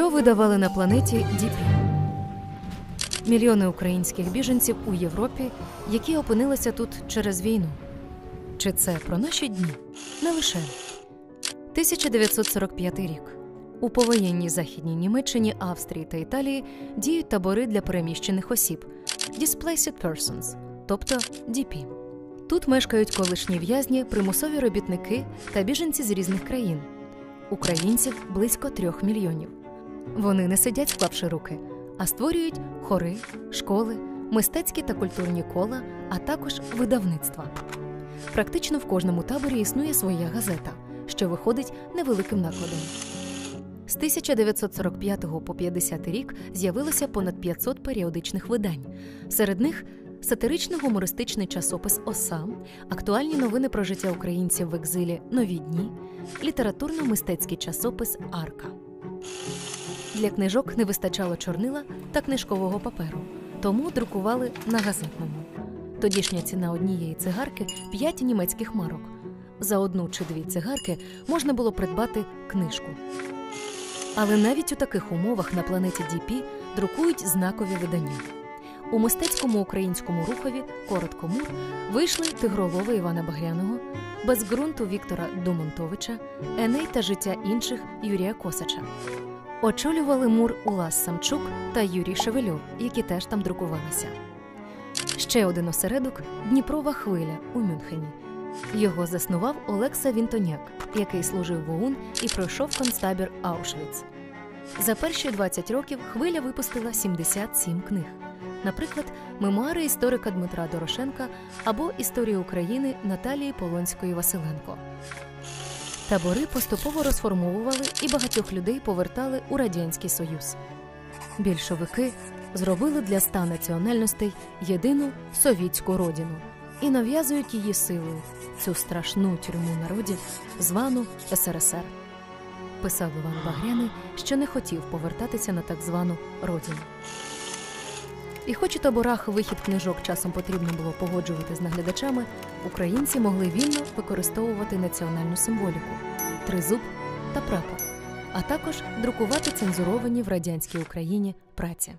видавали на планеті ДІПІ. Мільйони українських біженців у Європі, які опинилися тут через війну. Чи це про наші дні? Не лише 1945 рік. У повоєнній західній Німеччині, Австрії та Італії діють табори для переміщених осіб Displaced Persons, тобто DP. Тут мешкають колишні в'язні, примусові робітники та біженці з різних країн. Українців близько трьох мільйонів. Вони не сидять, склавши руки, а створюють хори, школи, мистецькі та культурні кола, а також видавництва. Практично в кожному таборі існує своя газета, що виходить невеликим накладом. З 1945 по 50 рік з'явилося понад 500 періодичних видань. Серед них сатирично-гумористичний часопис Осам, актуальні новини про життя українців в екзилі Нові дні, літературно-мистецький часопис Арка. Для книжок не вистачало чорнила та книжкового паперу, тому друкували на газетному. Тодішня ціна однієї цигарки 5 німецьких марок. За одну чи дві цигарки можна було придбати книжку. Але навіть у таких умовах на планеті DP друкують знакові видання. У мистецькому українському рухові коротко мур вийшли Тигролова Івана Багряного, без ґрунту Віктора Домонтовича, Еней та життя інших Юрія Косача. Очолювали мур Улас Самчук та Юрій Шевельов, які теж там друкувалися. Ще один осередок Дніпрова хвиля у Мюнхені. Його заснував Олекса Вінтоняк, який служив в ОУН і пройшов концтабір Аушвіц. За перші 20 років хвиля випустила 77 книг. Наприклад, мемуари історика Дмитра Дорошенка або Історію України Наталії Полонської Василенко. Табори поступово розформовували і багатьох людей повертали у Радянський Союз. Більшовики зробили для ста національностей єдину совітську родину і нав'язують її силою цю страшну тюрму народів, звану СРСР. Писав Іван Багряний, що не хотів повертатися на так звану родину. І хоч у таборах вихід книжок часом потрібно було погоджувати з наглядачами, українці могли вільно використовувати національну символіку тризуб та прапор, а також друкувати цензуровані в радянській Україні праці.